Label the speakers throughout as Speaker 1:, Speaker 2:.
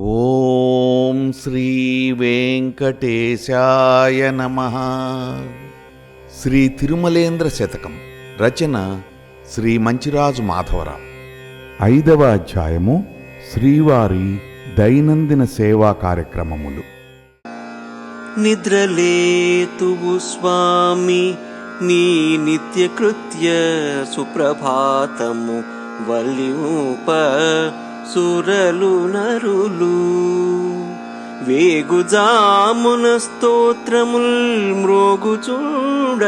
Speaker 1: ఓం శ్రీ వెంకటేశాయ నమ. శ్రీ తిరుమలేంద్ర శతకం రచన శ్రీ మంచిరాజు మాధవరావు. ఐదవ అధ్యాయము శ్రీవారి దైనందిన సేవా కార్యక్రమములు.
Speaker 2: నిద్రలేతువు స్వామి నీ నిత్యకృత్య సుప్రభాతము వల్యూప సురలు నరులు. వేగుజామున స్తోత్రముల్ మ్రోగుచుండ.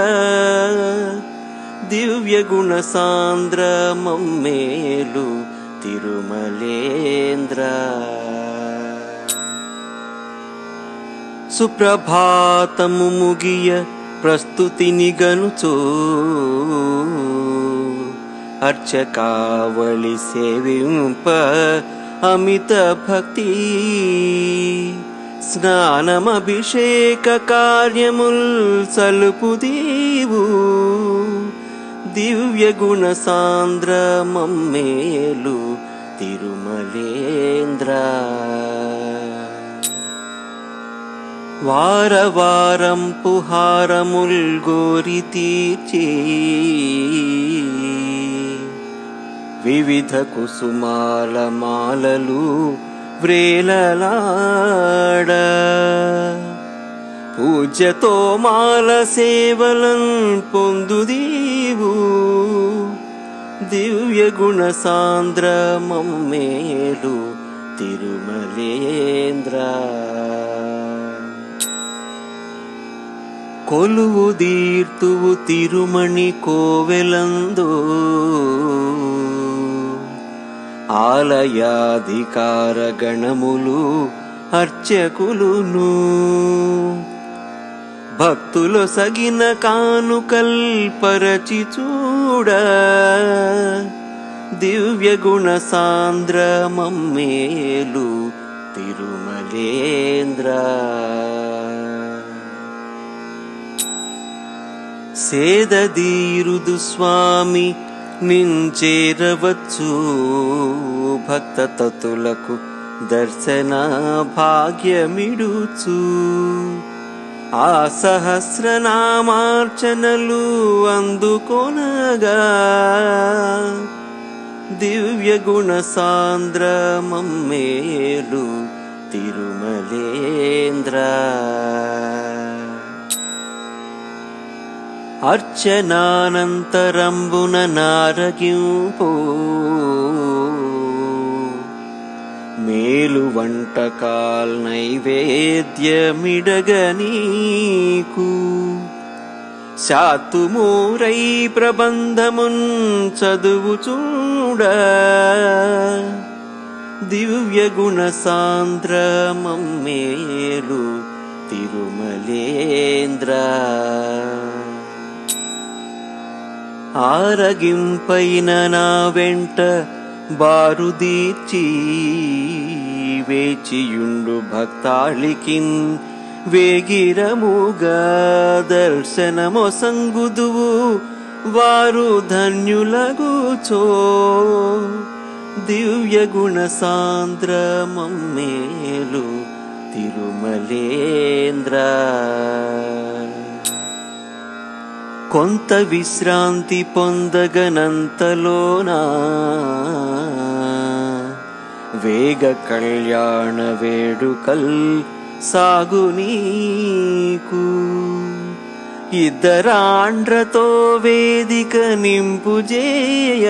Speaker 2: దివ్య గుణ సాంద్ర మమ్మేలు తిరుమలేంద్ర. సుప్రభాతము ముగియ ప్రస్తుతిని గనుచో अर्चकावळिसेवे पमितभक्ति स्नानमभिषेक कार्यमुल्सलपु दिव दिव्यगुणसान्द्र मम्मेलु तिरुमलेन्द्र। वारवारं वारं पुहारमुल्गोरिति వివిధ కుసుమాల మాలలు వ్రేలలాడ. పూజ్యతో మాల సేవలం పొందుదీవు. దివ్య గుణ సాంద్ర మమ్మేలు తిరుమలేంద్ర. కొలువు దీర్తువు తిరుమణి కోవెలందో. ఆలయాధికార గణములు అర్చకులును. భక్తులు సగిన కానుకల్పరచి చూడ. దివ్య గుణ సాంద్ర మమ్మేలు తిరుమలేంద్ర. సేదదీరుదు స్వామి నించేరవచ్చు. భక్త తతులకు దర్శన భాగ్యమిడుచు. ఆ సహస్రనామార్చనలు అందుకొనగా దివ్య గుణ సాంద్ర మమ్మేలు తిరుమలేంద్ర. అర్చనానంతరంబున నారగింపు. మేలు వంటకాల్ నైవేద్యమిడగనీకు. శాతుమూరై ప్రబంధమున్ చదువు చూడ. దివ్య గుణ సాంద్ర మమ్మేలు తిరుమలేంద్ర. ఆరగింపైన నా వెంట బారుదీర్చి వేచియుండు భక్తాళికిన్ వేగిరముగా దర్శనమొసంగుదువు వారు ధన్యులగుచో దివ్య గుణ సాంద్ర మమ్మేలు తిరుమలేంద్ర. కొంత విశ్రాంతి పొందగనంతలోనా? వేగ కళ్యాణ వేడుకల్ సాగు నీకు. ఇద్దరాండ్రతో వేదిక నింపు జేయ.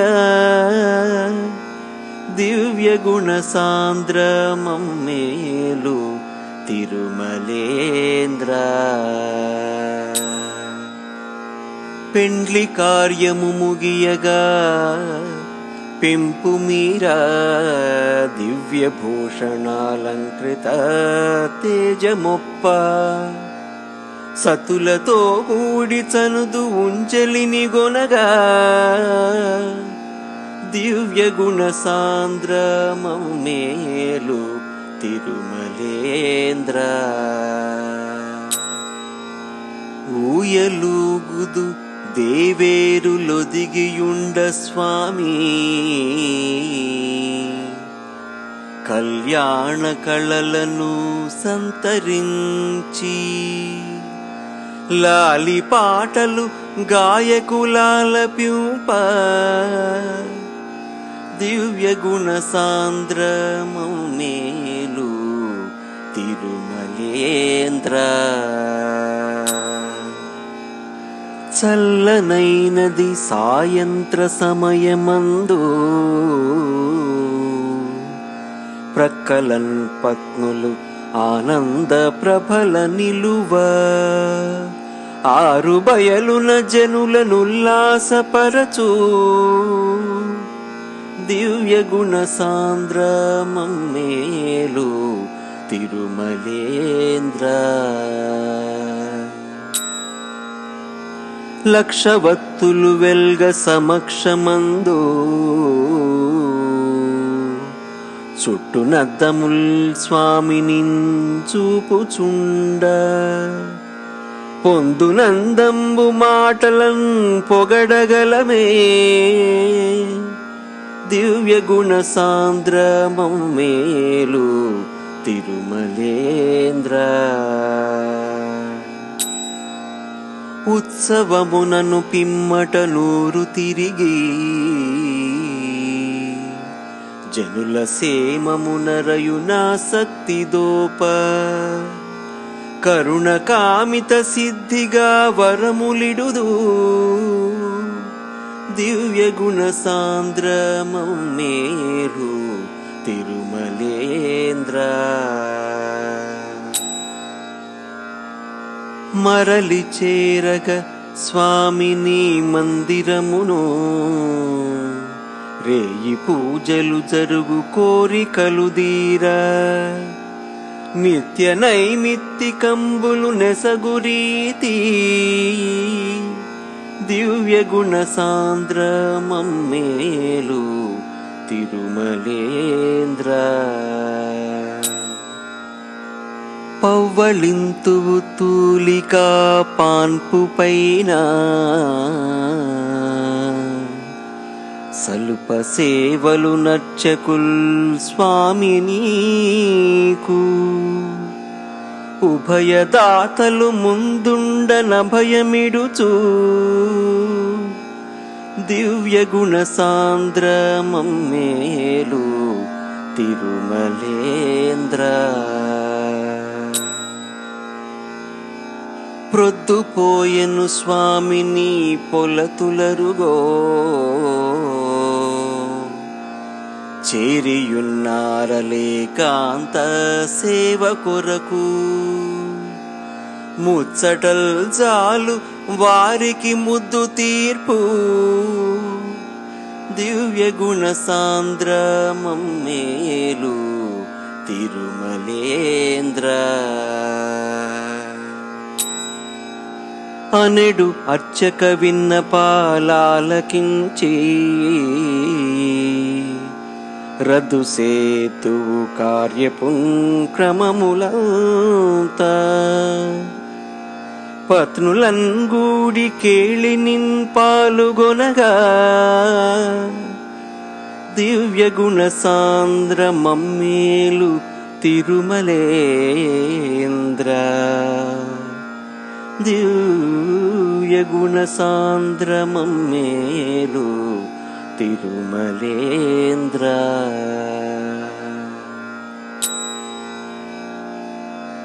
Speaker 2: దివ్య గుణ సాంద్ర మమ్మేలు తిరుమలేంద్ర. పెండ్లి కార్యము ముగియగా పెంపు మీరా దివ్యభూషణాలంకృత తేజమొప్ప. సతులతో కూడి చనుదు ఉంచలిని గొనగా దివ్య గుణ సాంద్ర మమ్మేలు తిరుమలేంద్ర. ఊయలూగుదు దేవేరులొదిగియుండ స్వామి. కళ్యాణ కళలను సంతరించి లాలి పాటలు గాయకులాలప్యూప దివ్య గుణ సాంద్రమేలు తిరుమలేంద్ర. చల్లనైనది సాయంత్ర సమయమందు. ప్రక్కలన్ పత్నులు ఆనంద ప్రభల నిలువ. ఆరు బయలున జనులనుల్లాసపరచు. దివ్య గుణ సాంద్రమేలు తిరుమలేంద్ర. లక్ష భక్తులు వెల్గ సమక్షమందు. చుట్టునద్దముల్ స్వామిని చూపుచుండ పొందునందంబు మాటలన్ పొగడగలమే. దివ్య గుణ సాంద్రమం మేలు తిరుమలేంద్ర. ఉత్సవమునను పిమ్మట నూరు తిరిగి జనుల సేమమునరయునాసక్తి దోప. కరుణ కామిత సిద్ధిగా వరములిడుదు. దివ్య గుణ సాంద్రమేరు తిరుమలేంద్ర. మరలి చేరగ స్వామిని మందిరమును. రేయి పూజలు జరుగు కోరికలు దీరా నిత్య నైమిత్తికంబులు నెసగురీతి దివ్య గుణ సాంద్రమేలు తిరుమలేంద్ర. పవ్వళింతువు తూలికా పాన్పు పైన. సలుప సేవలు నచ్చకుల్ స్వామి నీకు. ఉభయదాతలు ముందుండన భయమిడుచు దివ్య గుణ సాంద్రమేలు తిరుమలేంద్ర. ప్రొద్దుపోయెను స్వామిని పొలతులరుగో. చేరియున్నారలేకాంత సేవ కొరకు. ముచ్చటల్ జాలు వారికి ముద్దు తీర్పు. దివ్య గుణ సాంద్రమేలు తిరుమలేంద్ర. అనెడు అర్చక విన్న పాలాలకించి రద్దు సేతువు కార్యపుంక్రమములంతా గూడి కేళి నిన్ పాలుగొనగా దివ్య గుణ సాంద్ర మమ్మేలు తిరుమలేంద్ర. द्यूयगुणसान्द्रमम् मेरु तिरुमलेन्द्र।